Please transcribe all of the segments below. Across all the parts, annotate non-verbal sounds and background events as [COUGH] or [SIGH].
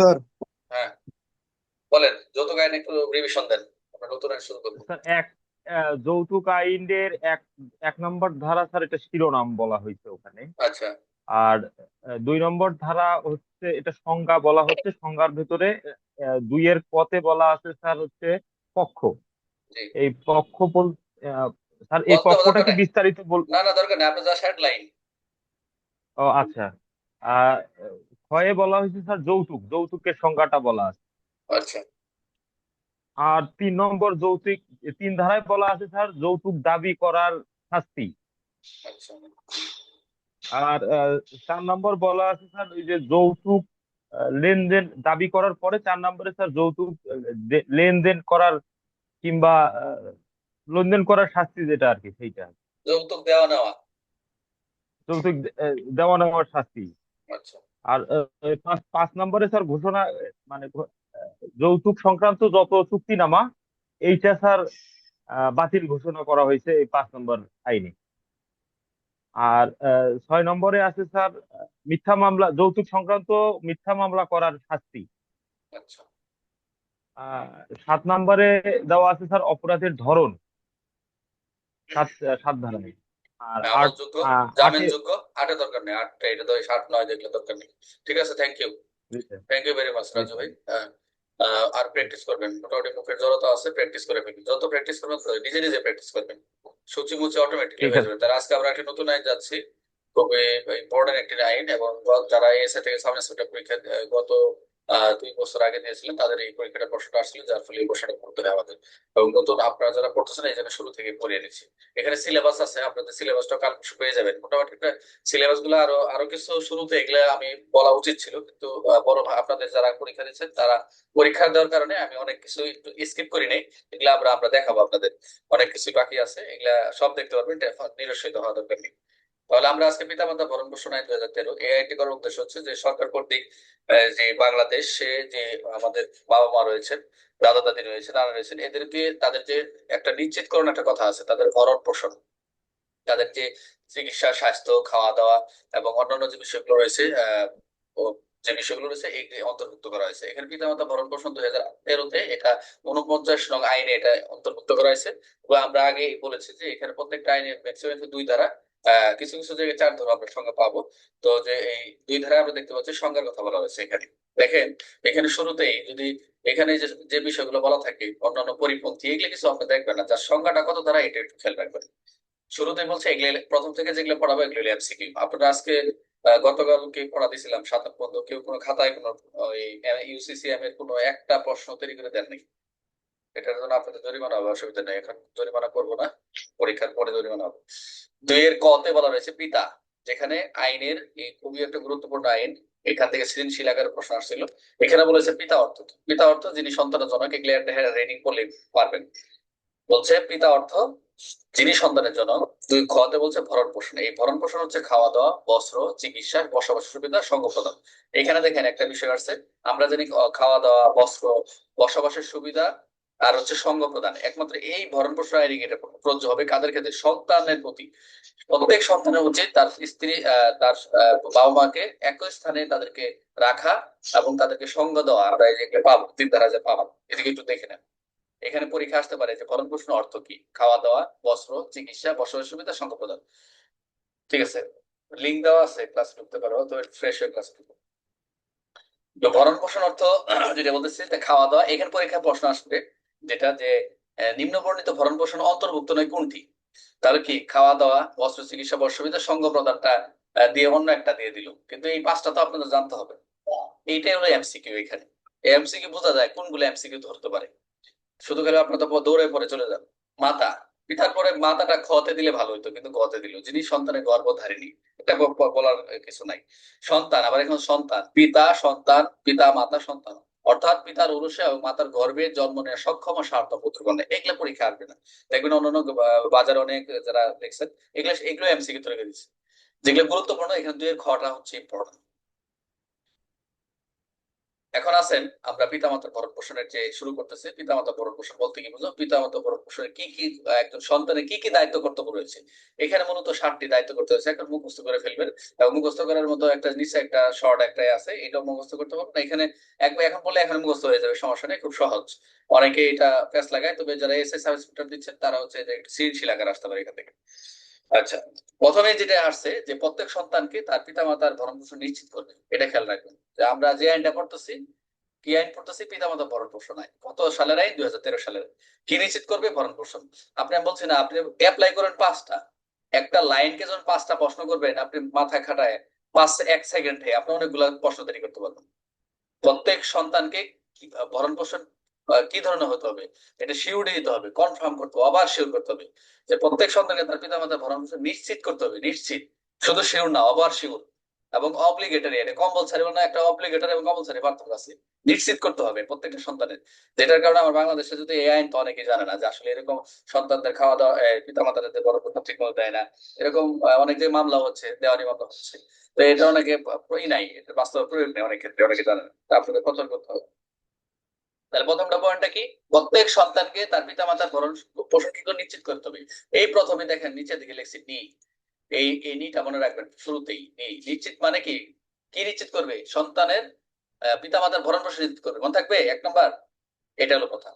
Sir. হ্যাঁ। বলেন যৌতুক আইন একটু রিভিশন দেন। আমরা নতুন আইন শুরু করব। স্যার এক যৌতুক আইনের এক এক নম্বর ধারা স্যার এটা শিরোনাম বলা হয়েছে ওখানে। আচ্ছা। আর দুই নম্বর ধারা হচ্ছে এটা সংজ্ঞা বলা হচ্ছে সংজ্ঞার ভেতরে দুইয়ের পথে বলা আছে স্যার হচ্ছে পক্ষ। এই পক্ষ বল আহ, স্যার এই পক্ষটা কি বিস্তারিত বল না না দরকার নেই আপনি জাস্ট হেডলাইন ও আচ্ছা। আহ ক্ষয়ে বলা হয়েছে স্যার যৌতুক যৌতুকের সংজ্ঞাটা বলা আছে। আচ্ছা। আর তিন নম্বর যৌতুক তিন ধারায় বলা আছে স্যার যৌতুক দাবি করার শাস্তি। আচ্ছা। আর চার নম্বর বলা আছে স্যার ওই যে যৌতুক লেনদেন দাবি করার পরে চার নম্বরে স্যার যৌতুক লেনদেন করার কিংবা লেনদেন করার শাস্তি যেটা আর কি সেইটা। যৌতুক দেওয়া নেওয়া। যৌতুক দেওয়া নেওয়ার শাস্তি। আচ্ছা। আর পাঁচ নম্বরে স্যার ঘোষণা মানে যৌতুক সংক্রান্ত যত চুক্তিনামা এইটা স্যার বাতিল ঘোষণা করা হয়েছে এই পাঁচ নম্বর আইনে। আর ছয় নম্বরে আছে স্যার মিথ্যা মামলা যৌতুক সংক্রান্ত মিথ্যা মামলা করার শাস্তি। আচ্ছা। সাত নম্বরে দেওয়া আছে স্যার অপরাধের ধরন। সাত সাত ধারায়। আর আট আমলযোগ্য আহ, আটে দরকার নেই আটটা এটা তো আট নয় দেখলে দরকার নেই। ঠিক আছে thank you thank you very much Raju ভাই। হ্যাঁ আর প্র্যাকটিস করবেন মোটামুটি মুখের জড়তা আছে প্র্যাকটিস করে ফেলবেন। যত প্র্যাকটিস করবেন নিজে নিজে প্র্যাকটিস করবেন। সূচি মুচি অটোমেটিকলি ঠিক হয়ে যাবে। তার আজকে আমরা একটি নতুন আইন যাচ্ছি খুবই ইম্পর্টেন্ট একটি আইন এবং যারা এসে থেকে সামনে সেটা পরীক্ষা গত দুই বছর আগে নিয়েছিলেন, তাদের এই পরীক্ষাটা প্রশ্নটা আসছিল, যার ফলে এই প্রশ্নটা পড়তে হয় আমাদের। এবং নতুন আপনারা যারা পড়তেছেন, এই জন্য শুরু থেকে পড়িয়ে নিচ্ছি এখানে সিলেবাস আছে, আপনাদের সিলেবাসটা কাল পেয়ে যাবেন মোটামুটি সিলেবাসগুলো আরও আরও কিছু শুরুতে এগুলা আমি বলা উচিত ছিল, কিন্তু বড় আপনাদের যারা পরীক্ষা দিচ্ছেন, তারা পরীক্ষা দেওয়ার কারণে আমি অনেক কিছু একটু স্কিপ করি নাই। এগুলা আমরা আমরা দেখাবো আপনাদের। অনেক কিছু বাকি আছে, এগুলা সব দেখতে পারবেন নিরস্বিত হওয়া দরকার নেই। তাহলে আমরা আজকে পিতামাতা ভরণ পোষণ আইন দুই হাজার তেরো। এই আইনটি করার উদ্দেশ্য হচ্ছে যে সরকার কর্তৃক যে বাংলাদেশ, সে যে আমাদের বাবা মা রয়েছেন দাদা দাদি রয়েছে নানা রয়েছেন এদেরকে তাদের যে একটা নিশ্চিতকরণ একটা কথা আছে, তাদের ভরণ পোষণ। তাদের যে চিকিৎসা, স্বাস্থ্য খাওয়া দাওয়া এবং অন্যান্য যে বিষয়গুলো রয়েছে যে বিষয়গুলো রয়েছে অন্তর্ভুক্ত করা হয়েছে। এখানে পিতামাতা ভরণ পোষণ দুই হাজার তেরোতে এটা উনপঞ্চাশ নং আইনে এটা অন্তর্ভুক্ত করা হয়েছে। এবং আমরা আগে বলেছি যে এখানে প্রত্যেকটা আইনে ম্যাক্সিমাম দুই ধারা কিছু কিছু জায়গায় চার ধারা আমরা সংজ্ঞা পাবো। তো যে এই দুই ধারায় আমরা দেখতে পাচ্ছি সংজ্ঞার কথা বলা হয়েছে এখানে। দেখেন, এখানে শুরুতেই যদি এখানে যে বিষয়গুলো বলা থাকে, অন্যান্য পরিপন্থী, এগুলো কিছু আপনি দেখবেন না। যার সংজ্ঞাটা কত ধারা এটা একটু খেয়াল রাখবেন। শুরুতেই বলছে এগুলো প্রথম থেকে যেগুলো পড়াবো এগুলো এমসিকিউ। আপনারা আজকে গতকালকে পড়া দিয়েছিলাম সাত আট পর্যন্ত। কেউ কোনো খাতায় কোনো ইউসিসিএম এর কোনো একটা প্রশ্ন তৈরি করে দেননি। এটার জন্য আপনাদের জরিমানা হবে, অসুবিধা নেই, এখন জরিমানা করব না, পরীক্ষার পরে জরিমানা হবে। দুইয়ের কতে বলা রয়েছে পিতা, যেখানে আইনের এই খুবই একটা গুরুত্বপূর্ণ আইন, এখান থেকে সৃজনশীল আকারের প্রশ্ন আসছিল। এখানে বলেছে পিতা অর্থ। পিতা অর্থ যিনি সন্তানের জনক, এগুলো রেডিং করলে পারবেন। বলছে পিতা অর্থ যিনি সন্তানের জন্য দুই খতে বলছে ভরণ পোষণ। এই ভরণ পোষণ হচ্ছে খাওয়া দাওয়া, বস্ত্র, চিকিৎসা, বসবাস সুবিধা সঙ্গ প্রদান এখানে দেখেন একটা বিষয় আছে আমরা জানি, খাওয়া দাওয়া, বস্ত্র, বসবাসের সুবিধা আর হচ্ছে সঙ্গ প্রদান একমাত্র এই ভরণ পোষণ আইন এটা প্রযোজ্য হবে। কাদের ক্ষেত্রে? সন্তানের প্রতি। প্রত্যেক সন্তানের উচিত তার স্ত্রী তার বাবা মাকে একই স্থানে তাদেরকে রাখা এবং তাদেরকে সঙ্গ দেওয়া। আমরা পাবো তিন ধারা যে পাবো। এদিকে একটু দেখে নেন। এখানে পরীক্ষা আসতে পারে যে ভরণ পোষণ অর্থ কি? খাওয়া দাওয়া, বস্ত্র, চিকিৎসা, বসবাস সুবিধা সঙ্গ প্রদান ঠিক আছে। লিঙ্ক দেওয়া আছে, ক্লাস ঢুকতে পারো, তো ফ্রেশ হয়ে ক্লাস ঢুকো। ভরণ পোষণ অর্থ, যেটা বলতেছি খাওয়া দাওয়া, এখানে পরীক্ষায় প্রশ্ন আসবে। যেটা যে আহ, নিম্ন বর্ণিত ভরণ পোষণ অন্তর্ভুক্ত নয় কোনটি? তাহলে কি খাওয়া দাওয়া বস্ত্র চিকিৎসা বর্ষ সুবিধা সঙ্গ প্রদানটা দিয়ে অন্য একটা দিয়ে দিল। কিন্তু এই পাঁচটা তো আপনাদের জানতে হবে। এইটাই হলো এমসিকিউ এখানে। এমসিকিউ বোঝা যায় কোনগুলো এমসিকিউ ধরতে পারে। শুধু খালি আপনার তো দৌড়ে পরে চলে যান মাতা পিতার পরে মাতাটা খতে দিলে ভালো হতো কিন্তু গতে দিল। যিনি সন্তানের গর্ভধারিণী এটা বলার কিছু নাই। সন্তান আবার এখন সন্তান পিতা সন্তান পিতা মাতা সন্তান। অর্থাৎ পিতার উরুষে এবং মাতার গর্ভে জন্ম নেওয়া সক্ষম স্বার্থ পুত্রকন্যা এগুলো পরীক্ষা আসবে না। দেখবেন অন্যান্য বাজারে অনেক যারা দেখছেন, এগুলো এগুলো এমসিকিউ তৈরি দিচ্ছে। যেগুলো গুরুত্বপূর্ণ, এখানে দুইয়ের খটা হচ্ছে ইম্পর্টেন্ট এখন আছেন আমরা পিতামাতার ভরণ পোষণের যে শুরু করতেছি, পিতামাতা ভরণ পোষণ বলতে কি বুঝো পিতামাতা ভরণ পোষণের কি কি একজন সন্তানের কি কি দায়িত্ব কর্তব্য রয়েছে? এখানে মূলত সাতটি দায়িত্ব করতে হয়েছে। একটা মুখস্থ করে ফেলবেন এবং মুখস্থ করার মতো একটা নিচে একটা শর্ট একটা আছে এটা মুখস্থ করতে পারবেন না। এখানে একবার এখন বললে এখন মুখস্থ হয়ে যাবে, সমস্যা নেই, খুব সহজ। অনেকে এটা প্যাস লাগায়, তবে যারা এসএস সার্ভিস দিচ্ছেন, তারা হচ্ছে যে সৃজনশীল আকারে আসতে পারে এখান থেকে। আচ্ছা প্রথমে যেটা আসছে, যে প্রত্যেক সন্তানকে তার পিতামাতার ভরণ পোষণ নিশ্চিত করবে, এটা খেয়াল রাখবেন। আমরা যে আইনটা পড়তেছি কি আইন পড়তেছি? পিতামাতা ভরণ পোষণ আইন। কত সালের আইন? দুই হাজার তেরো সালের কি নিশ্চিত করবে? ভরণ পোষণ আপনি বলছি না, আপনি অ্যাপ্লাই করেন পাঁচটা। একটা লাইনকে যখন পাঁচটা প্রশ্ন করবেন, আপনি মাথায় খাটায় পাঁচ এক সেকেন্ডে আপনি অনেকগুলো প্রশ্ন তৈরি করতে পারবেন। প্রত্যেক সন্তানকে ভরণ পোষণ কি ধরনের হতে হবে? এটা শিওর দিতে হবে কনফার্ম করতে হবে, আবার শিওর করতে হবে। যে প্রত্যেক সন্তানকে তার পিতামাতা ভরণ পোষণ নিশ্চিত করতে হবে, নিশ্চিত। শুধু শিওর না, আবার শিওর এবং অব্লিগেটরি এটা কম্পালসারি না একটা অব্লিগেটরি এবং কম্পালসারি পার্থক্য আছে। নিশ্চিত করতে হবে প্রত্যেকটা সন্তানের। যেটার কারণে আমার বাংলাদেশে যদি এই আইন তো অনেকে জানে না যে আসলে এরকম সন্তানদের খাওয়া দাওয়া পিতা মাতাদের বড় কথা ঠিক মতো দেয় না। এরকম অনেক যে মামলা হচ্ছে, দেওয়ানি মামলা হচ্ছে। তো এটা অনেকে ই নাই, এটা বাস্তব প্রয়োগ নেই অনেক ক্ষেত্রে অনেকে জানে না। আপনাদের সতর্ক করতে হবে। তাহলে প্রথমটা পয়েন্টটা কি? প্রত্যেক সন্তানকে তার পিতা মাতার ভরণ পোষণ নিশ্চিত করতে হবে। এই প্রথমে দেখেন, নিচের দিকে লিখছি নি। এই এই নিটা মনে রাখবেন, শুরুতেই নি নিশ্চিত মানে কি? কি নিশ্চিত করবে? সন্তানের পিতা মাতার ভরণ পোষণ নিশ্চিত করবে। মনে থাকবে? এক নম্বর, এটা হলো কথা।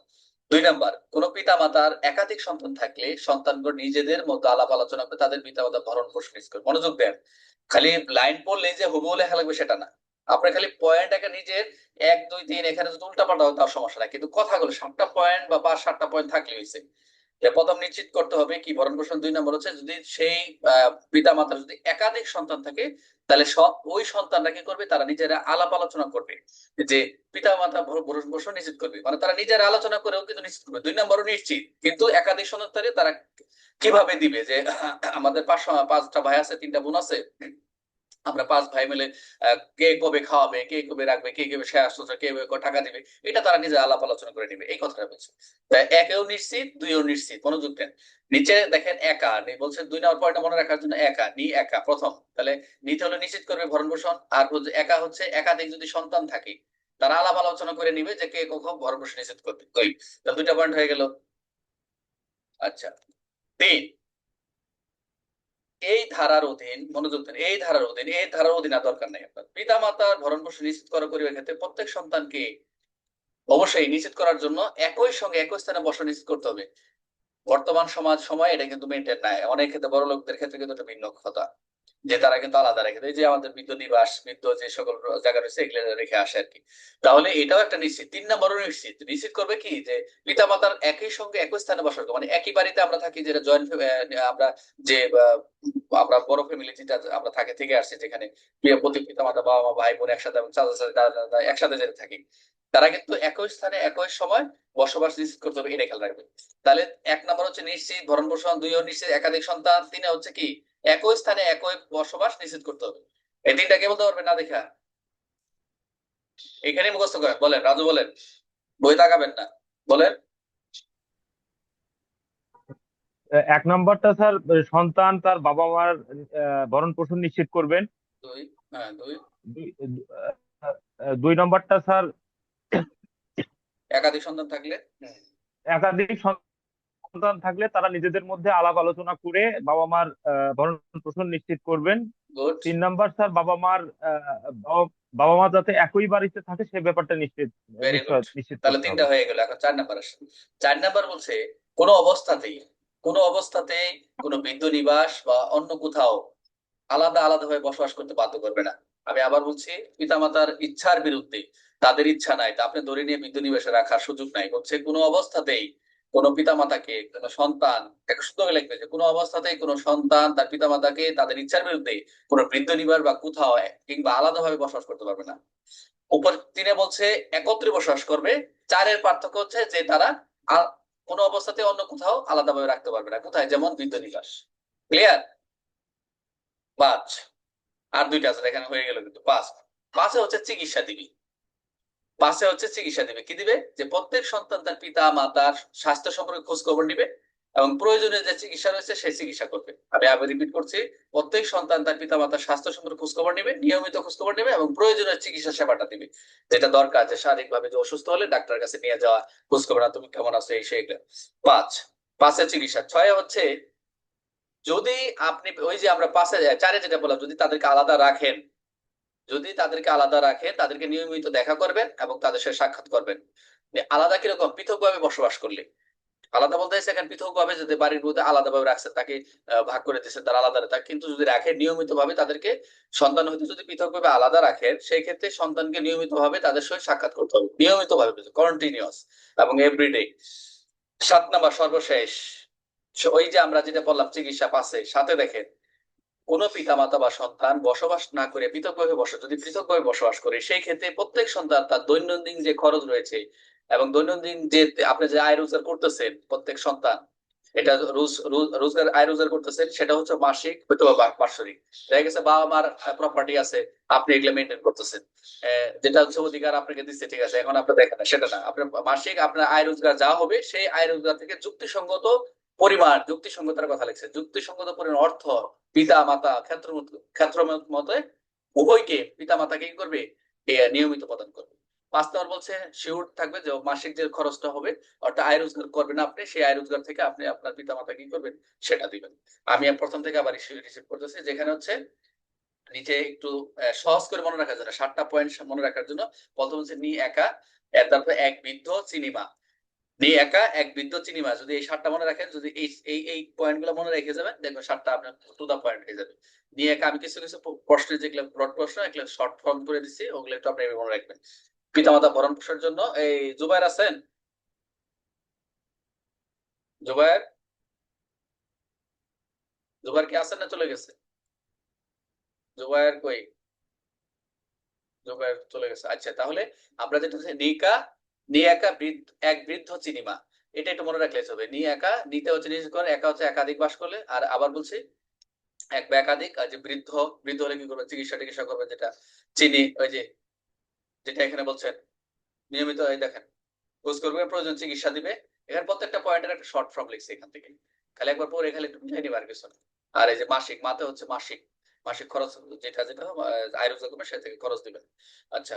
দুই নাম্বার, কোন পিতা মাতার একাধিক সন্তান থাকলে সন্তানগুলো নিজেদের মতো আলাপ আলোচনা করে তাদের পিতা মাতার ভরণ পোষণ নিশ্চিত করবে। মনোযোগ দেন। খালি লাইন পড়লে যে হুবহু লেখা লাগবে সেটা না। আপনার খালি পয়েন্ট একটা নিজের এক, দুই, তিন, এখানে যদি উল্টা পাল্টা হয় তার সমস্যা নাই। কিন্তু কথাগুলো সাতটা পয়েন্ট বা পাঁচ, সাতটা পয়েন্ট থাকলে হয়েছে। প্রথম নিশ্চিত করতে হবে কি? ভরণ পোষণ দুই নম্বর হচ্ছে যদি সেই পিতা মাতার যদি একাধিক সন্তান থাকে, তাহলে স- ওই সন্তানরা কি করবে? তারা নিজেরা আলাপ আলোচনা করবে। যে পিতা মাতা ভরণ পোষণ নিশ্চিত করবে। মানে তারা নিজেরা আলোচনা করেও কিন্তু নিশ্চিত করবে। দুই নম্বরও নিশ্চিত। কিন্তু একাধিক সন্তান তারা কীভাবে দিবে? যে আমাদের পাঁচ, পাঁচটা ভাই আছে, তিনটা বোন আছে আমরা পাঁচ ভাই মিলে কে কবে খাওয়াবে, কে কবে রাখবে, কে কবে শেয়ার সূত্র কে টাকা দিবে, এটা তারা নিজে আলাপ আলোচনা করে নিবে, এই কথাটা বলছে। একেও নিশ্চিত, দুইও নিশ্চিত, মনোযোগ দেন। নিচে দেখেন একা, নি- বলছে দুই নম্বর পয়েন্টটা মনে রাখার জন্য একা, নি একা, প্রথম। তাহলে নিতে হলে নিশ্চিত করবে ভরণ পোষণ আর একা হচ্ছে একাধিক যদি সন্তান থাকে, তারা আলাপ আলোচনা করে নিবে যে কে কখন ভরণ পোষণ নিশ্চিত করবে। তাহলে দুইটা পয়েন্ট হয়ে গেল। আচ্ছা তিন এই ধারার অধীন, মনোযোগ দেন, এই ধারার অধীন, এই ধারার অধীন আর দরকার নেই আপনার। পিতা মাতার ভরণ পোষণ নিশ্চিত করা পরিবার ক্ষেত্রে প্রত্যেক সন্তানকে অবশ্যই নিশ্চিত করার জন্য একই সঙ্গে একই স্থানে বসা নিশ্চিত করতে হবে। বর্তমান সমাজ, সময় এটা কিন্তু মেনটেন নাই। অনেক ক্ষেত্রে বড় লোকদের ক্ষেত্রে কিন্তু এটা ভিন্ন কথা। যে তারা কিন্তু আলাদা রেখে দেয়। যে আমাদের বৃদ্ধ নিবাস, বৃদ্ধ যে সকল জায়গা রয়েছে, এগুলো রেখে আসে আর কি। তাহলে এটাও একটা নিশ্চিত। তিন নম্বরও নিশ্চিত। নিশ্চিত করবে কি? যে পিতা মাতার একই সঙ্গে একই স্থানে বসা মানে একই বাড়িতে আমরা থাকি, যেটা জয়েন্ট আমরা যে আমরা বড় ফ্যামিলি যেটা আমরা থাকে, থেকে আসছি, যেখানে প্রতি পিতা মাতা বাবা মা ভাই বোন একসাথে এবং চাচা, চাচি একসাথে যেটা থাকি, তারা কিন্তু একই স্থানে একই সময় বসবাস নিশ্চিত করতে হবে এটা খেয়াল রাখবে। তাহলে এক নম্বর হচ্ছে নিশ্চিত ভরণ পোষণ দুইও নিশ্চিত, একাধিক সন্তান, তিনে হচ্ছে কি? একই স্থানে একই বসবাস নিশ্চিত করতে হবে। এই তিনটা কে বলতে পারবে না দেখা? এখানে মুখস্থ করেন বলেন রাজু বলেন বই তাকাবেন না বলেন। এক নম্বরটা স্যার সন্তান তার বাবা মার ভরণ পোষণ নিশ্চিত করবেন। দুই হ্যাঁ দুই নম্বরটা স্যার একাধিক সন্তান থাকলে? একাধিক সন্তান থাকলে তারা নিজেদের মধ্যে আলাপ আলোচনা করে বাবা মার ভরণ পোষণ নিশ্চিত করবেন। তিন নাম্বার স্যার বাবা মার বাবা- মা যাতে একই বাড়িতে থাকে সে ব্যাপারটা নিশ্চিত. নিশ্চিত তাহলে তিনটা হয়ে গেল এখন চার নাম্বার আসে চার নাম্বার বলছে কোনো অবস্থাতেই কোনো অবস্থাতেই কোনো বৃদ্ধ নিবাস বা অন্য কোথাও আলাদা আলাদা ভাবে বসবাস করতে বাধ্য করবে না। আমি আবার বলছি পিতামাতার ইচ্ছার বিরুদ্ধে তাদের ইচ্ছা নাই। তা আপনি ধরে নিয়ে বৃদ্ধ নিবাসে রাখার সুযোগ নাই। বলছে কোনো অবস্থাতেই কোনো পিতামাতাকে, কোনো সন্তান, একটা সুন্দর লিখবে যে কোনো অবস্থাতেই কোনো সন্তান তার পিতামাতাকে তাদের ইচ্ছার বিরুদ্ধে কোনো বৃদ্ধ নিবার বা কোথাও কিংবা আলাদাভাবে বসবাস করতে পারবে না। উপর তিনে বলছে, একত্রে বসবাস করবে। চারের পার্থক্য হচ্ছে যে তারা কোনো অবস্থাতে অন্য কোথাও আলাদাভাবে রাখতে পারবে না। কোথায়? যেমন বৃদ্ধ নিবাস। ক্লিয়ার পাঁচ। আর দুইটা আছে, এখানে হয়ে গেল কিন্তু পাঁচ। পাঁচে হচ্ছে চিকিৎসা দিবি। পাঁচে হচ্ছে চিকিৎসা দিবে। কি দিবে? যে প্রত্যেক সন্তান তার পিতা মাতার স্বাস্থ্য সম্পর্কে খোঁজ খবর নিবে এবং প্রয়োজনীয় যে চিকিৎসা রয়েছে সেই চিকিৎসা করবে। আমি আবার রিপিট করছি, প্রত্যেক সন্তান তার পিতা মাতার স্বাস্থ্য সম্পর্কে খোঁজ খবর নেবে, নিয়মিত খোঁজ খবর নেবে এবং প্রয়োজনীয় চিকিৎসা সেবাটা দিবে। যেটা দরকার যে শারীরিক ভাবে যে অসুস্থ হলে ডাক্তারের কাছে নিয়ে যাওয়া, খোঁজখবর না তুমি কেমন আছো, এই সেইগুলো পাঁচ পাঁচের চিকিৎসা। ছয় হচ্ছে যদি আপনি ওই যে আমরা পাশে চারে যেটা বললাম, যদি তাদেরকে আলাদা রাখেন যদি তাদেরকে আলাদা রাখেন তাদেরকে নিয়মিত দেখা করবেন এবং তাদের সাথে সাক্ষাৎ করবেন। আলাদা কীরকম? পৃথকভাবে বসবাস করলে। আলাদা বলতে চাইছে এখন পৃথকভাবে যদি বাড়ির মধ্যে আলাদাভাবে রাখছে, তাকে ভাগ করে দিচ্ছে তার আলাদা থাকে কিন্তু যদি রাখে নিয়মিত ভাবে তাদেরকে সন্তান হইতে যদি পৃথকভাবে আলাদা রাখেন সেই ক্ষেত্রে সন্তানকে নিয়মিত ভাবে তাদের সঙ্গে সাক্ষাৎ করতে হবে। নিয়মিত ভাবে কন্টিনিউয়াস এবং এভরিডে সাত নাম্বার, সর্বশেষ। ওই যে আমরা যেটা বললাম, চিকিৎসা পাশে, সাথে দেখেন কোন পিতামাতা বা সন্তান বসবাস না করে পৃথকভাবে বসে, যদি পৃথকভাবে বসবাস করে, সেই ক্ষেত্রে প্রত্যেক সন্তান তার দৈনন্দিন যে খরচ রয়েছে এবং দৈনন্দিন যে আপনি যে আয় রোজগার করতেছেন প্রত্যেক সন্তান, এটা রোজ, রোজ- রোজগার, আয় রোজগার করতেছেন, সেটা হচ্ছে মাসিক হয়তো বা বা- বাৎসরিক। দেখা গেছে বাবা মার প্রপার্টি আছে, আপনি এগুলো মেনটেন করতেছেন। যেটা হচ্ছে অধিকার আপনাকে দিচ্ছে, ঠিক আছে, এখন আপনি দেখেন সেটা না। আপনার মাসিক আপনার আয় রোজগার যা হবে, সেই আয় রোজগার থেকে যুক্তিসঙ্গত পরিমাণ যুক্তিসঙ্গতার কথা লিখছে। যুক্তিসঙ্গত পরিমাণ অর্থ পিতা, মাতা, ক্ষেত্র ক্ষেত্র মতে উভয়কে পিতা মাতাকে কি করবে? নিয়মিত প্রদান করবে। পাঁচ নম্বর বলছে, শিওর থাকবে যে মাসিক যে খরচটা হবে, অর্থাৎ আয় রোজগার করবেন আপনি, সেই আয় রোজগার থেকে আপনি আপনার পিতা, মাতা কি করবেন? সেটা দিবেন। আমি প্রথম থেকে আবার রিসিভ করতেছি, যেখানে হচ্ছে নিচে একটু সহজ করে মনে রাখার জন্য, সাতটা পয়েন্ট মনে রাখার জন্য, প্রথম হচ্ছে নি একা তারপর এক বৃদ্ধ চিনিমা নি একা এক বৃদ্ধ চিনিমা যদি এই সাতটা মনে রাখেন, যদি এই এই পয়েন্টগুলো মনে রেখে যাবেন, দেখবেন সাতটা আপনার টু দা পয়েন্ট হয়ে যাবে। নিয়ে একা আমি কিছু কিছু প্রশ্নের যেগুলো ব্রড প্রশ্ন, এগুলো শর্ট ফর্ম করে দিচ্ছি ওগুলো একটু আপনি মনে রাখবেন। পিতামাতা ভরণ পোষণের জন্য, এই জুবাইর আছেন? জুবাইর জুবাইর কি আছেন না চলে গেছে? জুবাইর কই? জুবাইর চলে গেছে। আচ্ছা তাহলে আমরা যেটা নিকা নি একা এক বৃদ্ধ চিনিমা এটা একটু মনে রাখলে হবে নি একা নিতে হচ্ছে নিজ করে, একা হচ্ছে একাধিক বাস করলে। আর আবার বলছি, এক বা একাধিক, আর যে বৃদ্ধ বৃদ্ধ হলে কি করবে? চিকিৎসা টিকিৎসা করবে, যেটা চিনি, ওই যে, যেটা এখানে বলছেন। নিয়মিত এই দেখেন, খোঁজ করবে, প্রয়োজন চিকিৎসা দিবে। এখানে প্রত্যেকটা পয়েন্টের একটা শর্ট ফর্ম লিখছে এখান থেকে। খালি একবার পরে খালি একটু মিলাই নিবার কিছু। আর এই যে মাসিক মাতে হচ্ছে মাসিক। মাসিক খরচ, যেটা যেটা আয় রোজগার থেকে খরচ দিবেন আচ্ছা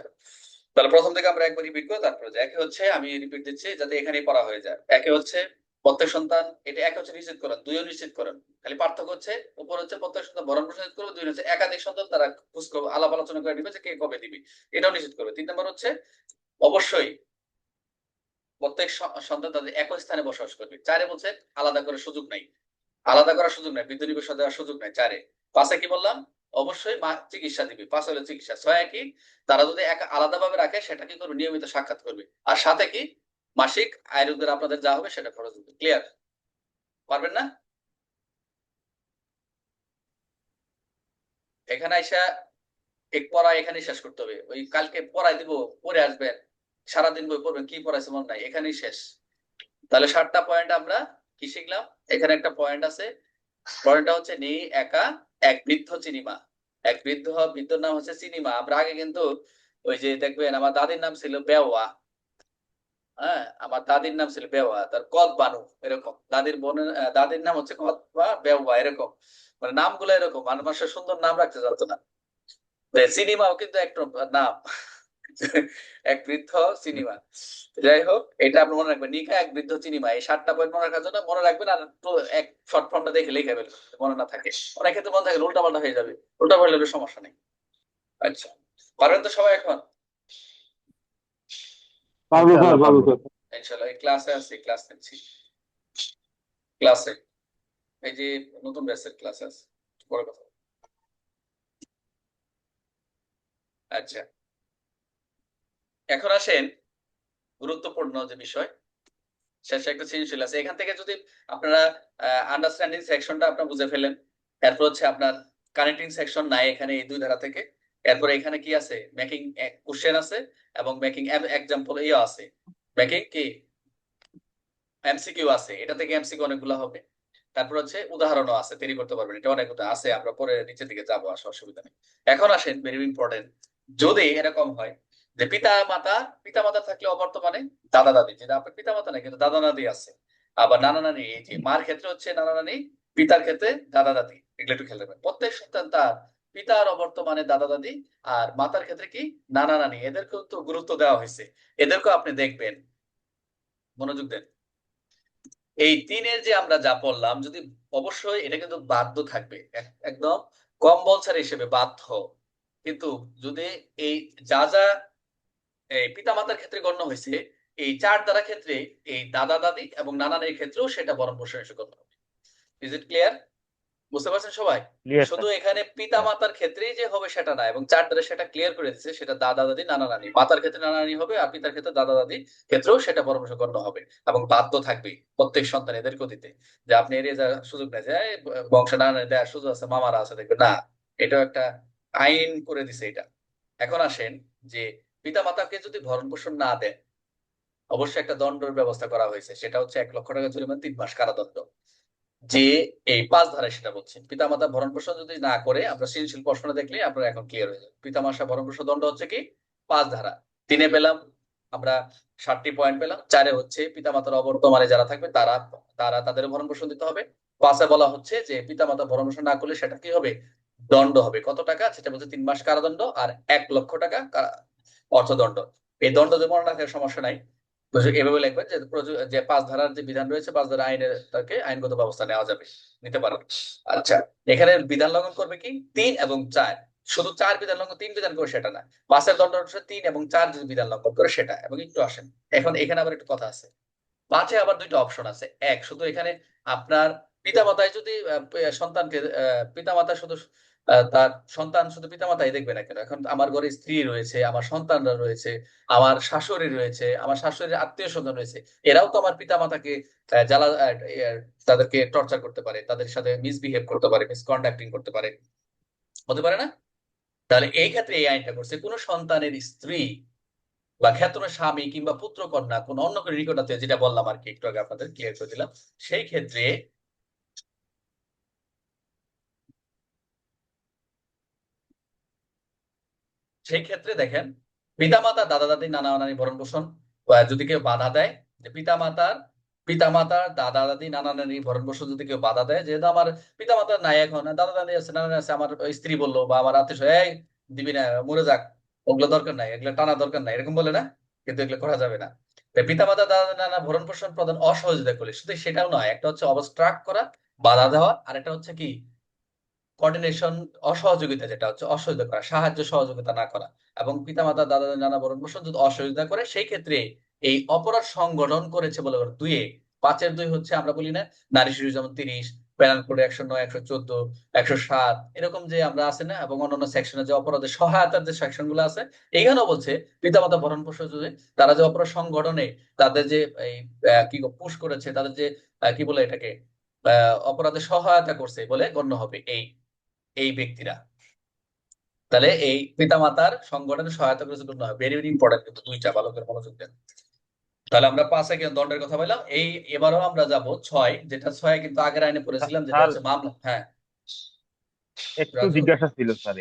তাহলে প্রথম থেকে আমরা একবার রিপিট করব তারপরে যে একে হচ্ছে আমি রিপিট দিচ্ছি যাতে এখানেই পড়া হয়ে যায়। একে হচ্ছে প্রত্যেক সন্তান, এটা এক হচ্ছে নিশ্চিত করেন, দুইও নিশ্চিত করেন। খালি পার্থক্য হচ্ছে, উপর হচ্ছে প্রত্যেক সন্তান ভরণ পোষণ করবে দুই হচ্ছে একাধিক সন্তান, তারা খোঁজ করবে, আলাপ আলোচনা করে নিবে যে কে কবে দিবি এটাও নিশ্চিত করবে। তিন নম্বর হচ্ছে, অবশ্যই প্রত্যেক সন্তান তাদের একই স্থানে বসবাস করবে। চারে বলছে আলাদা করে সুযোগ নাই। আলাদা করার সুযোগ নাই বিদ্যুৎ নিবেশ দেওয়ার সুযোগ নাই চারে। পাঁচে কি বললাম? অবশ্যই চিকিৎসা দিবে পাঁচ হলো চিকিৎসা ছয় কি, তারা যদি এক আলাদাভাবে রাখে সেটা কি করবে, নিয়মিত সাক্ষাৎ করবে। আর সাথে কি, মাসিক আয় রোজগার আপনাদের যা হবে, সেটা খরচ দিবে ক্লিয়ার পারবেন না? এখানে আইসা, এক পড়া এখানেই শেষ করতে হবে। ওই কালকে পড়াই দিব, পড়ে আসবেন। সারাদিন বই পড়বেন, কি পড়াইছে মনে নাই, এখানেই শেষ। তাহলে সাতটা পয়েন্ট আমরা কি শিখলাম? এখানে একটা পয়েন্ট আছে। পয়েন্টটা হচ্ছে নি একা এক বৃদ্ধ চিনিমা এক বৃদ্ধ, বৃদ্ধর নাম হচ্ছে চিনিমা আমরা আগে কিন্তু ওই যে দেখবেন আমার দাদির নাম ছিল বেওয়া। হ্যাঁ আমার দাদির নাম ছিল বেওয়া, তার কদ বানু এরকম। দাদির বোনের দাদির নাম হচ্ছে কদ বা বেওয়া এরকম। মানে নামগুলো এরকম মানুষের সুন্দর নাম রাখতে চাচ্ছে না। সিনেমাও কিন্তু একটা নাম। [LAUGHS] এক বৃদ্ধ সিনেমা। যাই হোক এটা আপনি মনে রাখবেন নিকা এক বৃদ্ধ সিনেমা। এই সাতটা পয়েন্ট মনে রাখার জন্য মনে রাখবেন আর এক শর্ট ফর্মটা দেখে লিখে ফেলবেন মনে না থাকে। অনেক ক্ষেত্রে মনে থাকে উল্টা পাল্টা হয়ে যাবে উল্টা পাল্টা সমস্যা নেই। আচ্ছা পারবেন তো সবাই এখন? পারব স্যার পারব। স্যার। ইনশাল্লাহ ক্লাসে আছি ক্লাস নিচ্ছি। ক্লাসে এই যে নতুন ব্যাচের ক্লাস আছে। বড় কথা। আচ্ছা। এখন আসেন গুরুত্বপূর্ণ যে বিষয় শেষে একটা সৃজনশীল আছে। এখান থেকে যদি আপনারা আন্ডারস্ট্যান্ডিং সেকশনটা আপনারা বুঝে ফেলেন, এরপর হচ্ছে আপনার কানেক্টিং সেকশন নাই এখানে এই দুই ধারা থেকে। এরপর এখানে কি আছে? মেকিং কোশ্চেন আছে এবং মেকিং এক্সাম্পল ইয়ে আছে। মেকিং কি? এমসিকিউ আছে। এটা থেকে এমসিকিউ অনেকগুলো হবে। তারপর হচ্ছে উদাহরণও আছে, তৈরি করতে পারবেন। এটা অনেক আছে, আমরা পরে নিচের দিকে যাব, আসা অসুবিধা নেই। এখন আসেন ভেরি ইম্পর্টেন্ট যদি এরকম হয় যে পিতা মাতা পিতা মাতা থাকলে অবর্তমানে দাদা দাদি, যেটা আপনার পিতা মাতা নাই, কিন্তু দাদা দাদি আছে। আবার নানা নানি, এই যে মার ক্ষেত্রে হচ্ছে নানা নানি, পিতার ক্ষেত্রে দাদা দাদি, এগুলো একটু খেয়াল রাখবেন। প্রত্যেক সন্তান তার পিতার অবর্তমানে দাদা দাদি আর মাতার ক্ষেত্রে কি? নানা নানি এদেরকেও তো গুরুত্ব দেওয়া হয়েছে। এদেরকেও আপনি দেখবেন। মনোযোগ দেন। এই তিনের যে আমরা যা পড়লাম যদি অবশ্যই এটা কিন্তু বাধ্য থাকবে, এক- একদম কম্পালসারি হিসেবে বাধ্য। কিন্তু যদি এই যা যা পিতামাতার ক্ষেত্রে গণ্য হয়েছে এই চার দ্বারা ক্ষেত্রে এই দাদা দাদি এবং নানানের ক্ষেত্রেও সেটা বরণ পোষণ হিসেবে গণ্য হবে। ইজ ইট ক্লিয়ার বুঝতে পারছেন সবাই? শুধু এখানে পিতা মাতার ক্ষেত্রেই যে হবে সেটা না এবং চার দ্বারা সেটা ক্লিয়ার করে দিচ্ছে সেটা দাদা দাদি নানা নানি। মাতার ক্ষেত্রে নানা নানি হবে আর পিতার ক্ষেত্রে দাদা দাদি ক্ষেত্রেও সেটা পরামর্শ গণ্য হবে এবং বাধ্য থাকবে প্রত্যেক সন্তান এদেরকেও দিতে। যে আপনি এর যাওয়ার সুযোগ নেই যে বংশ নানি দেওয়ার সুযোগ আছে মামারা আছে দেখবে। না এটাও একটা আইন করে দিছে এটা। এখন আসেন যে পিতা মাতাকে যদি ভরণ পোষণ না দেন, অবশ্যই একটা দণ্ডের ব্যবস্থা করা হয়েছে। সেটা হচ্ছে এক লক্ষ টাকা জরিমানা, তিন মাস কারাদণ্ড। যে এই পাঁচ ধারায় সেটা বলছেন। পিতামাতা ভরণ পোষণ যদি না করে, আমরা সৃজনশীল প্রশ্ন দেখলে আপনারা এখন ক্লিয়ার হয়ে যাবে। পিতামাতা ভরণ পোষণ দণ্ড হচ্ছে কি? পাঁচ ধারা। তিনে পেলাম, আমরা ষাটটি পয়েন্ট পেলাম। চারে হচ্ছে পিতামাতার অবর্তমানে যারা থাকবে, তারা তারা তাদের ভরণ পোষণ দিতে হবে। পাঁচে বলা হচ্ছে যে পিতামাতা ভরণ পোষণ না করলে সেটা কি হবে? দণ্ড হবে। কত টাকা? সেটা বলছে তিন মাস কারাদণ্ড আর এক লক্ষ টাকা অর্থদণ্ড। এই দণ্ড যে মনে রাখার সমস্যা নাই। এভাবে লিখবেন যে যে পাঁচ ধারার যে বিধান রয়েছে, পাঁচ ধারা আইনের তাকে আইনগত ব্যবস্থা নেওয়া যাবে, নিতে পারেন আচ্ছা এখানে বিধান লঙ্ঘন করবে কি? তিন এবং চার। শুধু চার বিধান লঙ্ঘন, তিন বিধান করে সেটা না। পাঁচের দণ্ড হচ্ছে তিন এবং চার যদি বিধান লঙ্ঘন করে সেটা। এবং একটু আসেন। এখন এখানে আবার একটু কথা আছে। পাঁচে আবার দুইটা অপশন আছে। এক, শুধু এখানে আপনার পিতামাতায় যদি সন্তানকে পিতামাতা শুধু তার সন্তান শুধু পিতামাতাই দেখবে না কেন? এখন আমার ঘরে স্ত্রী রয়েছে, আমার সন্তানরা রয়েছে, আমার শাশুড়ি রয়েছে, আমার শাশুড়ির আত্মীয় স্বজন রয়েছে। এরাও তো আমার পিতামাতাকে জ্বালা তাদেরকে টর্চার করতে পারে, তাদের সাথে মিসবিহেভ করতে পারে মিসকন্ডাক্টিং করতে পারে। হতে পারে না? তাহলে এই ক্ষেত্রে এই আইনটা করছে, কোন সন্তানের স্ত্রী বা খ্যাতন স্বামী কিংবা পুত্র কন্যা, কোন অন্য কোনো নিকটাতে যেটা বললাম আর কি, একটু আগে আপনাদের ক্লিয়ার করে দিলাম, সেই ক্ষেত্রে সেই ক্ষেত্রে দেখেন, পিতামাতা দাদা দাদি নানা নানি ভরণ পোষণ যদি কেউ বাধা দেয়, যে পিতামাতার পিতামাতার দাদা দাদি নানা নানি ভরণ পোষণ যদি কেউ বাধা দেয়, যেহেতু আমার পিতামাতার নাই এখন দাদা দাদি আছে নানা আছে, আমার স্ত্রী বলল, বা আমার আত্মীয় এই, দিবি না, মরে যাক, ওগুলো দরকার নাই, এগুলো টানা দরকার নাই, এরকম বলে না, কিন্তু এগুলো করা যাবে না। পিতামাতা দাদা নানা ভরণ পোষণ প্রদান অসহযোগিতা করলে শুধু সেটাও নয়, একটা হচ্ছে অবস্ট্রাক্ট করা, বাধা দেওয়া, আর একটা হচ্ছে কি কোঅর্ডিনেশন অসহযোগিতা যেটা হচ্ছে অসহযোগিতা করা, সাহায্য সহযোগিতা না করা এবং পিতামাতা দাদা নানা ভরণ পোষণ যদি অসহযোগিতা করে, সেই ক্ষেত্রে এই অপরাধ সংগঠন করেছে বলে দুইয়ে। পাঁচের দুই হচ্ছে আমরা বলি না, নারী শিশু যেমন তিরিশ পেনাল কোড একশো নয়, একশো চোদ্দ, একশো সাত, এরকম যে আমরা আছে না এবং অন্যান্য সেকশনে যে অপরাধের সহায়তার যে সেকশনগুলো আছে, এইখানেও বলছে পিতামাতা ভরণ পোষণ তারা যে অপরাধ সংগঠনে তাদের যে এই কি পুশ করেছে, তাদের যে কি বলে এটাকে অপরাধে সহায়তা করছে বলে গণ্য হবে। এই এই ব্যক্তিরা। তাহলে এই পিতামাতার সংগঠনের সহায়তা করেছে হবে ভেরি ভেরি ইম্পর্টেন্ট কিন্তু দুইটা ভালো করে মনোযোগ দেন। তাহলে আমরা পাঁচে কিন্তু দণ্ডের কথা বললাম? এই এবারও আমরা যাব ছয় যেটা ছয় কিন্তু আগের আইনে পড়েছিলাম যেটা হচ্ছে মামলা হ্যাঁ। একটু জিজ্ঞাসা ছিল স্যার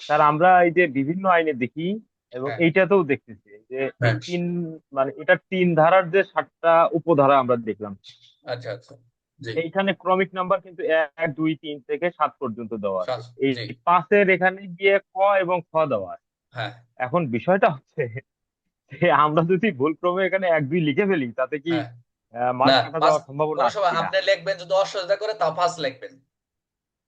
স্যার আমরা এই যে বিভিন্ন আইনে দেখি এবং হ্যাঁ। এইটাতেও দেখতেছি যে হ্যাঁ। তিন মানে এটা তিন ধারার যে সাতটা উপধারা আমরা দেখলাম। আচ্ছা আচ্ছা। এইখানে ক্রমিক নাম্বার কিন্তু এক দুই তিন থেকে সাত পর্যন্ত দেওয়া আছে। এই পাঁচের এখানে গিয়ে ক এবং খ দেওয়া আছে। হ্যাঁ। এখন বিষয়টা হচ্ছে যে আমরা যদি ভুল ক্রমে এখানে এক দুই লিখে ফেলি তাতে কি হ্যাঁ। না, সম্ভাবনা? আপনি লিখবেন যদি করে তাও পাঁচ লিখবেন।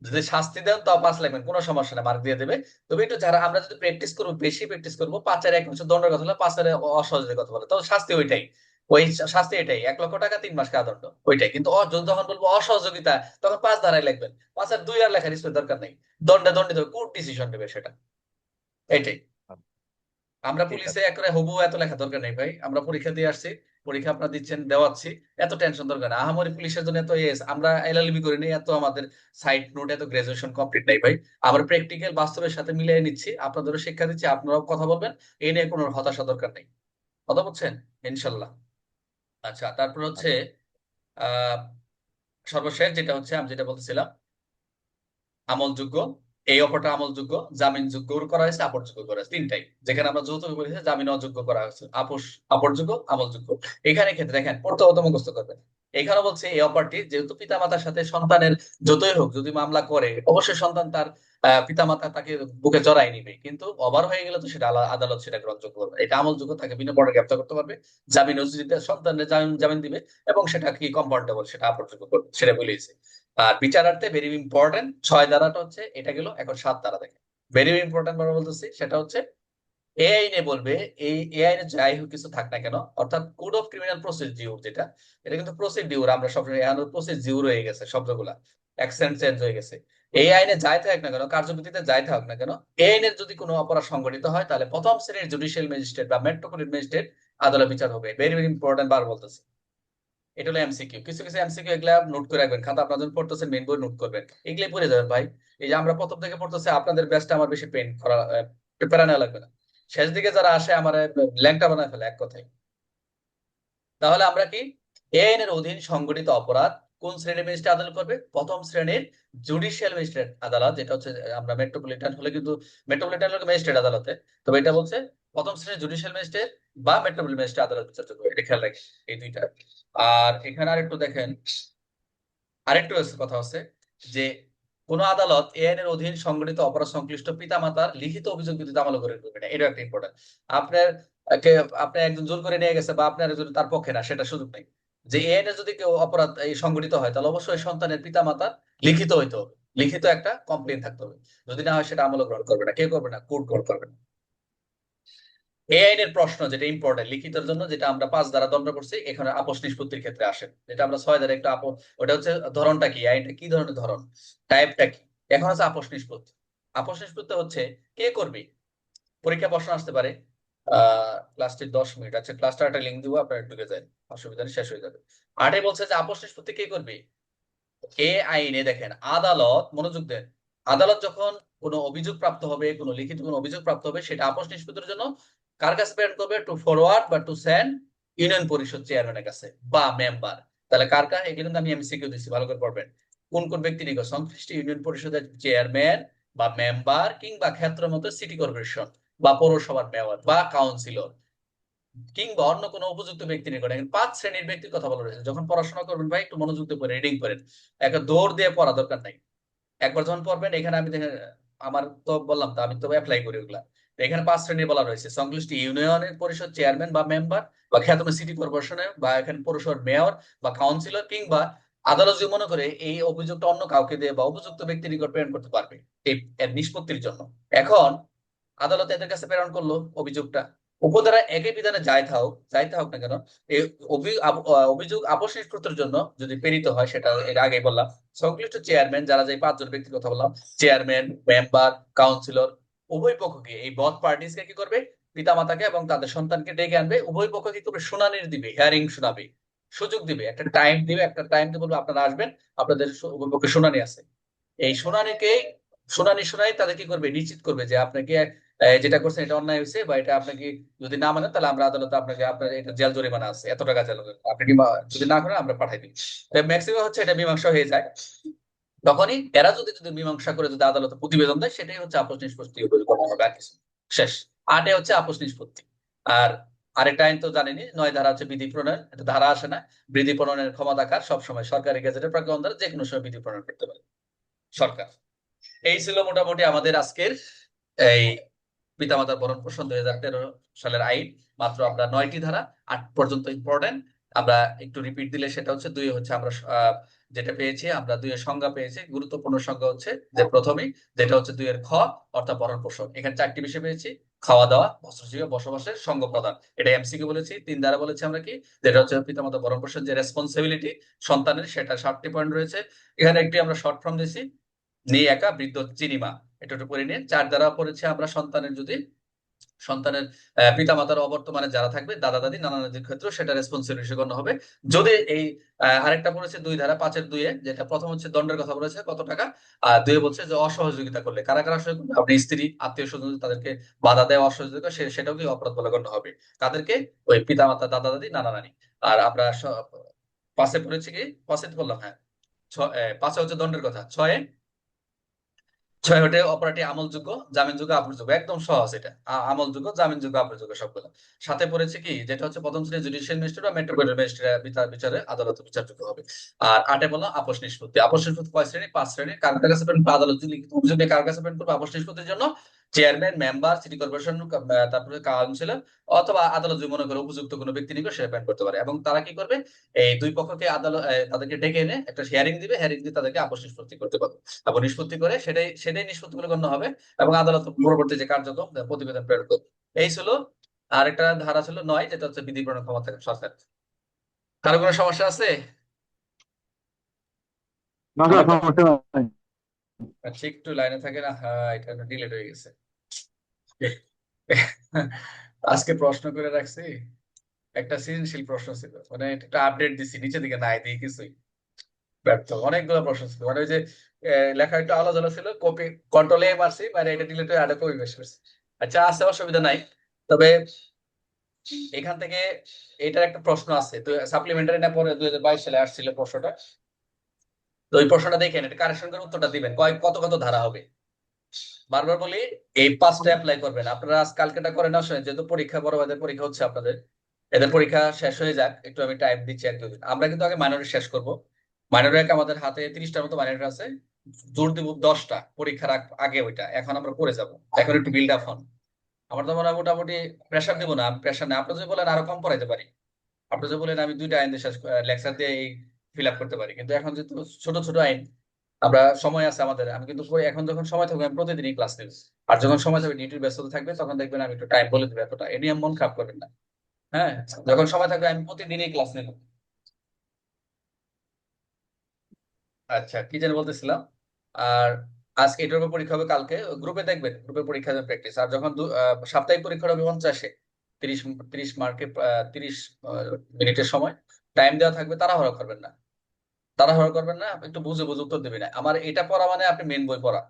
যদি শাস্তি দেন তাও পাঁচ লিখবেন কোনো সমস্যা মার্ক দিয়ে দেবে। তবে একটু যারা আমরা যদি প্র্যাকটিস করব বেশি প্র্যাকটিস করব পাঁচের এক হচ্ছে দণ্ডের কথা বলে পাঁচের অসহযোগিতার কথা বলে তো শাস্তি ওইটাই। ওই শাস্তি এটাই। এক লক্ষ টাকা তিন মাস কারাদণ্ড ওইটাই। কিন্তু যখন বলব অসহযোগিতা তখন পাঁচ ধারায় লিখবেন। পাঁচের দুই আর লেখার স্পেস দরকার নেই। দণ্ডে দণ্ডিত কোর্ট ডিসিশন নেবে সেটা। এটাই। আমরা পুলিশে একরে হবু এত লেখা দরকার নেই ভাই। আমরা পরীক্ষা দিয়ে আসছি। পরীক্ষা আপনারা দিচ্ছেন দেওয়াচ্ছি। এত টেনশন দরকার না আহামরি পুলিশের জন্য এত এস আমরা এলএলবি করি নি এত আমাদের সাইড নোট এত গ্রাজুয়েশন কমপ্লিট নাই ভাই। আমরা প্র্যাকটিক্যাল বাস্তবের সাথে মিলিয়ে নিচ্ছি। আপনাদেরও শিক্ষা দিচ্ছি আপনারাও কথা বলবেন। এই নিয়ে কোনো হতাশা দরকার নেই। কথা বলছেন? ইনশাল্লাহ। আচ্ছা তারপর হচ্ছে আহ সর্বশেষ যেটা হচ্ছে আমি যেটা বলতেছিলাম আমলযোগ্য এই অপরটা আমলযোগ্য জামিনযোগ্য করা হয়েছে আপরযোগ্য করা হয়েছে তিনটাই। যেখানে আমরা যৌথ বলেছি জামিন অযোগ্য করা হয়েছে আপোষ আপরযোগ্য আমলযোগ্য। এখানে ক্ষেত্রে দেখেন প্রথমত মুখস্থ করবেন। এখানে বলছে এই অফারটি যেহেতু পিতামাতার সাথে সন্তানের যতই হোক যদি মামলা করে অবশ্যই সন্তান তার আহ, পিতামাতা তাকে বুকে জড়াই নিবে। কিন্তু ওভার হয়ে গেলে তো সেটা আদালত সেটা গ্রহণযোগ্য করবে এটা আমলযোগ্য তাকে বিনা পরে গ্রেপ্তার করতে পারবে। জামিন দিতে সন্তানের জামিন জামিন দিবে এবং সেটা কি কম্পাউন্ডেবল সেটা আপরযোগ্য করবে সেটা বলেছে। আর বিচারার্থে ভেরি ইম্পর্টেন্ট ছয় ধারাটা হচ্ছে এটা গেল এখন সাত ধারা দেখে। ভেরি ইম্পর্টেন্ট বলে বলতেছি সেটা হচ্ছে এ আইনে বলবে, এই এ আইনে যাই হোক কিছু থাক না কেন, অর্থাৎ কোড অফ ক্রিমিনাল প্রসিডিউর যেটা, এটা কিন্তু প্রসিডিউর আমরা সবসময় এখন প্রসিডিউর হয়ে গেছে, শব্দগুলা অ্যাকসেন্ট চেঞ্জ হয়ে গেছে। এই আইনে যাই থাক না কেন, কার্যবিধিতে যাই থাক না কেন এই আইনের যদি কোনো অপরাধ সংঘটিত হয়, তাহলে প্রথম শ্রেণির জুডিশিয়াল ম্যাজিস্ট্রেট বা মেট্রোপলিটন ম্যাজিস্ট্রেট আদালত বিচার হবে। ভেরি ভেরি ইম্পর্টেন্ট বার বলতেছি। এটা হলো এমসিকিউ কিছু কিছু এমসিকিউ এগুলা নোট করে রাখবেন, খাতা আপনার যখন পড়তেছেন মেন বই নোট করবেন। এগুলাই পড়ে যাবেন ভাই। এই যে আমরা প্রথম থেকে পড়তেছি, আপনাদের ব্যাচটা আমার বেশি পেন করা প্রেপারা নেওয়া লাগবে না। শেষ দিকে যারা আসে আমার ল্যাংটা বানায় ফেলে, এক কথায়। তাহলে আমরা কি? এ আইনের অধীন সংগঠিত অপরাধ কোন শ্রেণির ম্যাজিস্ট্রেট আদালত করবে? প্রথম শ্রেণির জুডিশিয়াল ম্যাজিস্ট্রেট আদালত, যেটা হচ্ছে, আমরা মেট্রোপলিটন হলে কিন্তু মেট্রোপলিটন হলে ম্যাজিস্ট্রেট আদালতে। তবে এটা বলছে প্রথম শ্রেণির জুডিশিয়াল ম্যাজিস্ট্রেট বা মেট্রোপলিটন ম্যাজিস্ট্রেট আদালত বিচার করবে। এটা খেয়াল রাখি এই দুইটা। আর এখানে আরেকটু দেখেন, আরেকটু কথা আছে যে কোন আদালত এ আইনের অধীন সংগঠিত অপরাধ সংশ্লিষ্ট পিতামাতার লিখিত অভিযোগ বিরুদ্ধে আমল করে না এটা একটা ইম্পর্টেন্ট আপনার আপনার আপনি একজন জোর করে নিয়ে গেছে বা আপনার একজন তার পক্ষে না, সেটা সুযোগ নেই। যে এ আইনে যদি কেউ অপরাধ সংগঠিত হয়, তাহলে অবশ্যই সন্তানের পিতা পিতামাতার লিখিত হইতে হবে। লিখিত একটা কমপ্লেন থাকতে হবে। যদি না হয় সেটা আমল গ্রহণ করবে না কে করবে না কোর্ট গ্রহণ করবে না। এই আইনের প্রশ্ন যেটা ইম্পর্টেন্ট লিখিতের জন্য যেটা আমরা পাঁচ দ্বারা দণ্ড করছি, এখানে আপোষ নিষ্পত্তির ক্ষেত্রে আসে। যেটা আমরা ছয় দ্বারা একটু আপো ওটা হচ্ছে ধরনটা কি? আইনটা কি ধরনের ধরন টাইপটা কি? এখন হচ্ছে আপোষ নিষ্পত্তি। আপোষ নিষ্পত্তি হচ্ছে কে করবে? পরীক্ষা প্রশ্ন আসতে পারে। আহ ক্লাসটির দশ মিনিট। আছে ক্লাসটা একটা লিঙ্ক দিব, আপনারা ঢুকে যান। অসুবিধা শেষ হয়ে যাবে। আটে বলছে যে আপোষ নিষ্পত্তি কে করবে? এ আইনে দেখেন, আদালত, মনোযোগ দেন। আদালত যখন কোনো অভিযোগ প্রাপ্ত হবে, কোনো লিখিত কোনো অভিযোগ প্রাপ্ত হবে, সেটা আপোষ নিষ্পত্তির জন্য কার কাছে প্রেরণ করবে? টু ফরওয়ার্ড বা টু সেন্ড ইউনিয়ন পরিষদ চেয়ারম্যানের কাছে বা মেম্বার তাহলে কার কার? এগুলো আমি এমসিকিউ দিচ্ছি ভালো করে পড়বেন। কোন কোন ব্যক্তি নিকট সংশ্লিষ্ট ইউনিয়ন পরিষদের চেয়ারম্যান বা মেম্বার কিংবা ক্ষেত্র মতো সিটি কর্পোরেশন বা পৌরসভার মেয়র বা কাউন্সিলর কিংবা অন্য কোনো উপযুক্ত ব্যক্তি নিকট এখন পাঁচ শ্রেণির ব্যক্তির কথা বলা রয়েছে যখন পড়াশোনা করবেন ভাই, একটু মনোযোগ দিয়ে রিডিং করেন একটা দৌড় দিয়ে পড়া দরকার নাই। একবার যখন পড়বেন, এখানে আমি দেখেন, আমার তো বললাম তো, আমি তো অ্যাপ্লাই করি ওগুলা। এখানে পাঁচ শ্রেণি বলা রয়েছে। সংশ্লিষ্ট ইউনিয়নের পরিষদ চেয়ারম্যান বা মেম্বার বা খ্যাতম সিটি কর্পোরেশনের বা এখানে পৌরসভার মেয়র বা কাউন্সিলর কিংবা আদালত যদি মনে করে এই অভিযোগটা অন্য কাউকে দিয়ে বা উপযুক্ত ব্যক্তির নিকট প্রেরণ করতে পারবে এই নিষ্পত্তির জন্য। এখন আদালত এদের কাছে প্রেরণ করল অভিযোগটা। উপধারা একই বিধানে যাই থাক যাই থাক না কেন, এই অভিযোগ আপোষ নিষ্পত্তির জন্য যদি প্রেরিত হয়, সেটা এর আগে বললাম, সংশ্লিষ্ট চেয়ারম্যান, যারা যে পাঁচজন ব্যক্তির কথা বললাম, চেয়ারম্যান, মেম্বার, কাউন্সিলর উভয় পক্ষকে, এই বথ পার্টিসকে কি করবে? পিতামাতাকে এবং তাদের সন্তানকে ডেকে আনবে। উভয় পক্ষ কি করবে? শুনানির দিবে হিয়ারিং শোনাবে, সুযোগ দিবে, একটা টাইম দিবে, একটা টাইম দিয়ে বলবে, আপনারা আসবেন, আপনাদের উভয় পক্ষে শুনানি আছে। এই শুনানিকে, শুনানি শুনাই তাদের কি করবে? নিশ্চিত করবে যে আপনাকে যেটা করছেন এটা অন্যায় হয়েছে বা এটা আপনাকে যদি না মানেন, তাহলে আমরা আদালতে আপনাকে, আপনার এটা জেল জরিমানা আছে, এত টাকা জেল আপনি যদি না করেন, আমরা পাঠাই দিই। ম্যাক্সিমাম হচ্ছে এটা মীমাংসা হয়ে যায়। তখনই এরা যদি যদি মীমাংসা করে যদি আদালতে প্রতিবেদন দেয়, সেটাই হচ্ছে আপোষ নিষ্পত্তি করা হবে আর শেষ। আটে হচ্ছে আপোষ নিষ্পত্তি। আর আরেকটা আইন তো জানেনি, নয় ধারা হচ্ছে বিধি প্রণয়ন। এটা ধারা আসে না। বিধি প্রণয়নের ক্ষমতাকার সবসময় সরকারি গেজেটের প্রজ্ঞাপন দ্বারা যে কোনো সময় বিধি প্রণয়ন করতে পারে। সরকার। এই ছিল মোটামুটি আমাদের আজকের এই পিতামাতার বরণ পোষণ দুই হাজার তেরো সালের আইন। মাত্র আমরা নয়টি ধারা, আট পর্যন্ত ইম্পর্টেন্ট আমরা একটু রিপিট দিলে সেটা হচ্ছে দুই হচ্ছে আমরা যেটা পেয়েছি আমরা দুইয়ের সংজ্ঞা পেয়েছি। গুরুত্বপূর্ণ সংজ্ঞা হচ্ছে যে প্রথমেই যেটা হচ্ছে দুইয়ের খ অর্থাৎ ভরণ পোষণ। এখানে চারটি বিষয় পেয়েছি খাওয়া দাওয়া বস্ত্রজীবী বসবাসের সঙ্গ প্রদান। এটা এমসিকিউ বলেছি তিন দ্বারা বলেছি আমরা কি? যেটা হচ্ছে পিতামাতা ভরণ পোষণ যে রেসপন্সিবিলিটি সন্তানের সেটা সাতটি পয়েন্ট রয়েছে। এখানে একটি আমরা শর্ট ফর্ম দিয়েছি নিয়ে একা বৃদ্ধ চিনিমা। এটা একটু পড়ে নিয়ে চার দ্বারা পড়েছে আমরা সন্তানের যদি সন্তানের আহ, পিতামাতার অবর্তমানে যারা থাকবে দাদা দাদি নানা নানির ক্ষেত্রে সেটা রেসপন্সিবিলিটি গণ্য হবে। যদি এই আরেকটা পড়েছে দুই ধারা পাঁচের দুইয়ে যেটা প্রথম হচ্ছে দণ্ডের কথা বলেছে কত টাকা? আর দুয়ে বলছে যে অসহযোগিতা করলে। কারা কারা সহযোগিতা করবে আপনি স্ত্রী আত্মীয় স্বজন তাদেরকে বাধা দেওয়া অসহযোগিতা সেটাও কি অপরাধ বলে গণ্য হবে? তাদেরকে ওই পিতামাতা দাদা দাদি নানা নানি। আর আমরা পাশে পড়েছি কি? তো বললাম হ্যাঁ। ছ- আহ, পাঁচে হচ্ছে দণ্ডের কথা। ছয়ে ছয় হটে অপরাটি আমলযোগ্য জামিনযোগ্য আপরযোগ্য একদম সহজ এটা। আমলযোগ্য জামিনযোগ্য আপরযোগ্য সবগুলো। সাথে পড়েছে কি, যেটা হচ্ছে প্রথম শ্রেণির জুডিশিয়াল ম্যাজিস্ট্রেট বা মেট্রোপলিটন ম্যাজিস্ট্রেট বিচার আদালত বিচারযোগ্য হবে। আর আটে বললাম আপোষ নিষ্পত্তি। আপোষ নিষ্পত্তি কয় শ্রেণি? পাঁচ শ্রেণি। কার কাছে আদালত লিখিত অভিযোগ কার কাছে করবে, আপোষ নিষ্পত্তির জন্য চেয়ারম্যান মেম্বার সিটি কর্পোরেশন তারপরে কাউন্সিলর অথবা আদালত যদি মনে করে উপযুক্ত কোনো ব্যক্তি নিকট সে পেন করতে পারে। এবং তারা কি করবে? এই দুই পক্ষকে আদালত তাদেরকে ডেকে এনে একটা হিয়ারিং দিবে। হিয়ারিং দিয়ে তাদেরকে আপোষ নিষ্পত্তি করতে পারবে। এবং নিষ্পত্তি করে সেটাই সেটাই নিষ্পত্তি বলে গণ্য হবে এবং আদালত পরবর্তী যে কার্যক্রম প্রতিবেদন প্রেরণ করবে। এই ছিল আরেকটা ধারা ছিল নয়, যেটা হচ্ছে বিধি প্রণয়ন ক্ষমতা সরকার। কারও কোনো সমস্যা আছে? না সমস্যা নাই। আচ্ছা একটু লাইনে থাকে না হ্যাঁ এটা ডিলেট হয়ে গেছে। আজকে প্রশ্ন করে রাখছি, একটা সৃজনশীল প্রশ্ন ছিল। মানে একটা আপডেট দিছি নিচে দিকে নাই দিয়ে কিছুই। ব্যর্থ, অনেকগুলো প্রশ্ন ছিল। মানে ওই যে লেখা একটু আলাদা আলাদা ছিল কপি কন্ট্রোল এ মারছি মানে এটা ডিলিট হয়ে আরেকটা কপি পেস্ট করছি। আচ্ছা আছে, অসুবিধা নাই। তবে এখান থেকে এটার একটা প্রশ্ন আছে। তো সাপ্লিমেন্টারি না পরে দুই হাজার বাইশ সালে আসছিল প্রশ্নটা। তো ওই প্রশ্নটা দেখেন, এটা কারেকশন করে উত্তরটা দিবেন। কয় কত কত ধারা হবে? বারবার বলি, এই পাঁচটা অ্যাপ্লাই করবেন। আপনারা আজ কালকেটা করে না যেহেতু পরীক্ষা, বড় ভাইদের পরীক্ষা হচ্ছে আপনাদের। এদের পরীক্ষা শেষ হয়ে যাক। একটু আমি টাইম দিচ্ছি এক দুদিন। আমরা কিন্তু আগে মাইনরে শেষ করব। মাইনরে আমাদের হাতে তিরিশটার মতো মাইনর আছে। জোর দিব দশটা। পরীক্ষার আগ- ওইটা। এখন আমরা করে যাব। এখন একটু বিল্ড আপ হন। আমার তো মনে হয় মোটামুটি প্রেশার দিব না। প্রেশার না। আপনি যদি বলেন আরও কম পড়াইতে পারি। আপনি যদি বলেন আমি দুইটা আইন শেষ লেকচার দিয়ে এই ফিল আপ করতে পারি। কিন্তু এখন যেহেতু ছোট ছোট আইন, আমরা সময় আছে আমাদের। আমি কিন্তু এখন যখন সময় থাকবে, আমি প্রতিদিনই ক্লাস নেব। আর যখন সময় থাকবে ডিউটির ব্যস্ততা থাকবে, তখন দেখবেন আমি একটু টাইম বলে দেবো এতটা। এ নিয়ে মন খারাপ করবেন না। হ্যাঁ? যখন সময় থাকবে, আমি প্রতিদিনই ক্লাস নেব। আচ্ছা কি যেন বলতেছিলাম? আর আজকে এটার উপর পরীক্ষা হবে কালকে। গ্রুপে দেখবেন গ্রুপে পরীক্ষা প্র্যাকটিস আর যখন সাপ্তাহিক পরীক্ষা হবে পঞ্চাশে, তিরিশ তিরিশ মার্কে তিরিশ মিনিটের সময়। টাইম দেওয়া থাকবে, তাড়াহুড়ো করবেন না। তাড়াহুড়ো করবেন না, একটু বুঝে বুঝে উত্তর দেবেন। আমার এটা পড়া মানে আপনি মেন বই পড়া।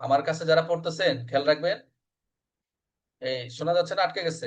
আমার কাছে যারা পড়তেছেন, খেয়াল রাখবেন। এই, শোনা যাচ্ছে না, আটকে গেছে।